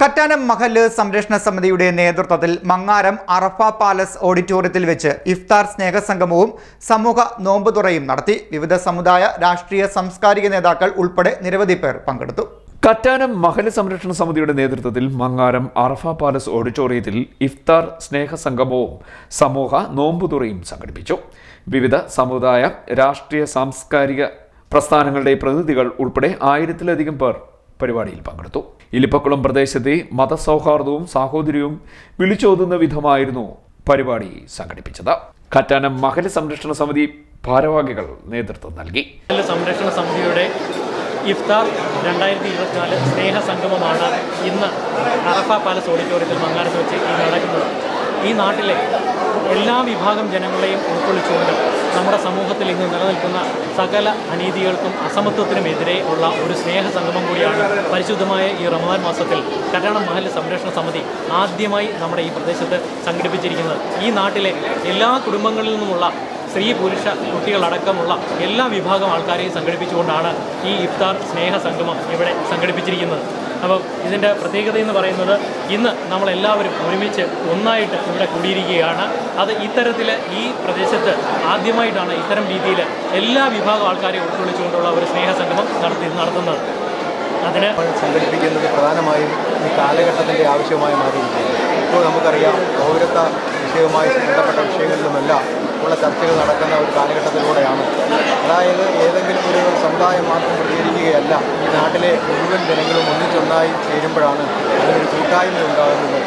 കറ്റാനം മഹൽ സംരക്ഷണ സമിതിയുടെ നേതൃത്വത്തിൽ മങ്ങാരം അറഫ പാലസ് ഓഡിറ്റോറിയത്തിൽ വെച്ച് ഇഫ്താർ സ്നേഹസംഗമവും സമൂഹ നോമ്പുതുറയും നടത്തി. വിവിധ സമുദായ രാഷ്ട്രീയ സാംസ്കാരിക നേതാക്കൾ ഉൾപ്പെടെ നിരവധി പേർ പങ്കെടുത്തു. കറ്റാനം മഹൽ സംരക്ഷണ സമിതിയുടെ നേതൃത്വത്തിൽ മങ്ങാരം അറഫ പാലസ് ഓഡിറ്റോറിയത്തിൽ ഇഫ്താർ സ്നേഹസംഗമവും സമൂഹ നോമ്പുതുറയും സംഘടിപ്പിച്ചു. വിവിധ സമുദായ രാഷ്ട്രീയ സാംസ്കാരിക പ്രസ്ഥാനങ്ങളുടെ പ്രതിനിധികൾ ഉൾപ്പെടെ ആയിരത്തിലധികം പേർ പരിപാടിയിൽ പങ്കെടുത്തു. ഇലിപ്പക്കുളം പ്രദേശത്തെ മതസൗഹാർദ്ദവും സാഹോദര്യവും വിളിച്ചോതുന്ന വിധമായിരുന്നു പരിപാടി സംഘടിപ്പിച്ചത്. കറ്റാനം മഹല സംരക്ഷണ സമിതി ഭാരവാഹികൾ നേതൃത്വം നൽകി. സംരക്ഷണ സമിതിയുടെ ഇഫ്താർ രണ്ടായിരത്തി ഇരുപത്തിനാല് സ്നേഹ സംഗമമാണ് ഇന്ന് അറഫ പാലസ് ഓഡിറ്റോറിയത്തിൽ മങ്ങാരത്ത് വെച്ച് ഈ നടക്കുന്നത്. ഈ നാട്ടിലെ എല്ലാ വിഭാഗം ജനങ്ങളെയും ഉൾക്കൊള്ളിച്ചുകൊണ്ട് നമ്മുടെ സമൂഹത്തിൽ ഇന്ന് നിലനിൽക്കുന്ന സകല അനീതികൾക്കും അസമത്വത്തിനുമെതിരെ ഉള്ള ഒരു സ്നേഹ സംഗമം കൂടിയാണ് പരിശുദ്ധമായ ഈ റമദാൻ മാസത്തിൽ കല്യാണം മഹല്ല് സംരക്ഷണ സമിതി ആദ്യമായി നമ്മുടെ ഈ പ്രദേശത്ത് സംഘടിപ്പിച്ചിരിക്കുന്നത്. ഈ നാട്ടിലെ എല്ലാ കുടുംബങ്ങളിൽ നിന്നുമുള്ള സ്ത്രീ പുരുഷ കുട്ടികളടക്കമുള്ള എല്ലാ വിഭാഗം ആൾക്കാരെയും സംഘടിപ്പിച്ചുകൊണ്ടാണ് ഈ ഇഫ്താർ സ്നേഹ സംഗമം ഇവിടെ സംഘടിപ്പിച്ചിരിക്കുന്നത്. അപ്പം ഇതിന്റെ പ്രത്യേകത എന്ന് പറയുന്നത് ഇന്ന് നമ്മളെല്ലാവരും ഒരുമിച്ച് ഒന്നായിട്ട് ഇവിടെ കൂടിയിരിക്കുകയാണ്. അത് ഇത്തരത്തിൽ ഈ പ്രദേശത്ത് ആദ്യമായിട്ടാണ് ഇത്തരം രീതിയിൽ എല്ലാ വിഭാഗം ആൾക്കാരെയും ഉൾക്കൊള്ളിച്ചുകൊണ്ടുള്ള ഒരു സ്നേഹസംഗമം നടത്തി നടത്തുന്നത്. അതിന് സംഘടിപ്പിക്കുന്നത് പ്രധാനമായും ഈ കാലഘട്ടത്തിന്റെ ആവശ്യമായി മാറിയിരിക്കുകയാണ്. ഇപ്പോൾ നമുക്കറിയാം പൗരത്വ വിഷയവുമായി ബന്ധപ്പെട്ട വിഷയങ്ങളിലുമെല്ലാം ഉള്ള ചർച്ചകൾ നടക്കുന്ന ഒരു കാലഘട്ടത്തിലൂടെയാണ്. അതായത് ഏതെങ്കിലും ഒരു സമുദായം മാത്രം പ്രതികരിക്കുകയല്ല ഈ നാട്ടിലെ മുഴുവൻ ജനങ്ങളും ഒന്നിച്ചൊന്നായി ചേരുമ്പോഴാണ് അതിനൊരു കൂട്ടായ്മ ഉണ്ടാകുന്നത്.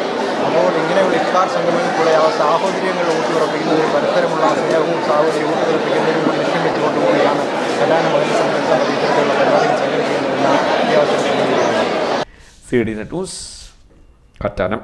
അപ്പോൾ ഇങ്ങനെയുള്ള ഇഫ്താർ സംഗമങ്ങൾക്കുള്ള ആ സാഹോദര്യങ്ങൾ ഊട്ടിയുറപ്പിക്കുന്നതിന് പരസ്പരമുള്ള സ്നേഹവും സാഹോദര്യവും ഊട്ടിയുറപ്പിക്കുന്നതിനും ലക്ഷ്യം വെച്ചുകൊണ്ടുകൂടിയാണ് കല്യാണ മകൻ സംബന്ധിച്ച ഇത്തരത്തിലുള്ള പരിപാടികൾ സംഘടിപ്പിക്കുന്നതെന്നാണ് ഈ അവസരത്തിൽ C D net news Kattanam